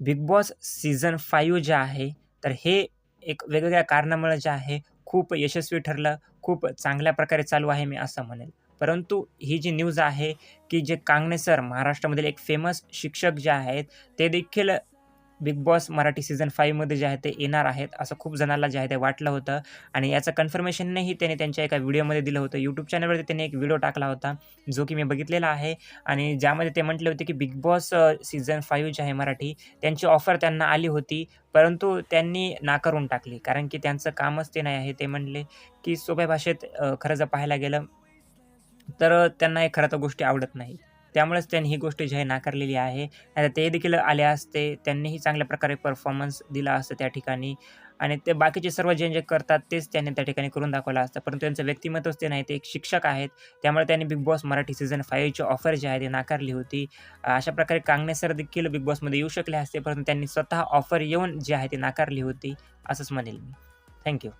Big boss season five जे आहे तर हे एक वेगवेगळ्या कारणामुळे जे आहे खूप यशस्वी ठरलं खूप चांगल्या प्रकारे चालू आहे मी असं म्हणेल. परंतु ही जी न्यूज आहे की जे कांगणे सर महाराष्ट्रामधील एक फेमस शिक्षक जे आहेत ते देखील बिग बॉस मराठी सीझन फाईव्हमध्ये जे आहे ते येणार आहेत असं खूप जणांना जे आहे ते वाटलं होतं. आणि याचं कन्फर्मेशनही त्याने त्यांच्या एका व्हिडिओमध्ये दिलं होतं. यूट्यूब चॅनलवरती त्यांनी एक व्हिडिओ टाकला होता जो की मी बघितलेला आहे. आणि ज्यामध्ये ते म्हटले होते की बिग बॉस सीझन फाईव्ह जे आहे मराठी त्यांची ऑफर त्यांना आली होती परंतु त्यांनी नाकारून टाकली. कारण की त्यांचं कामच ते नाही आहे. ते म्हणले की सोप्या भाषेत खरं जर पाहायला गेलं तर त्यांना हे खरं तर गोष्टी आवडत नाही त्यामुळेच त्यांनी ही गोष्ट जी आहे नाकारलेली आहे. आता ते देखील आले असते त्यांनीही चांगल्या प्रकारे परफॉर्मन्स दिला असतं त्या ठिकाणी. आणि ते बाकीचे सर्व जे जे करतात तेच त्यांनी त्या ठिकाणी करून दाखवलं असतं. परंतु त्यांचं व्यक्तिमत्वच ते नाही ते एक शिक्षक आहेत. त्यामुळे त्यांनी बिग बॉस मराठी सीझन फाईव्हची ऑफर जी आहे ती नाकारली होती. अशा प्रकारे कांगणे सर देखील बिग बॉसमध्ये येऊ शकले असते परंतु त्यांनी स्वतः ऑफर येऊन जी आहे ती नाकारली होती. असंच म्हणेल मी. थँक्यू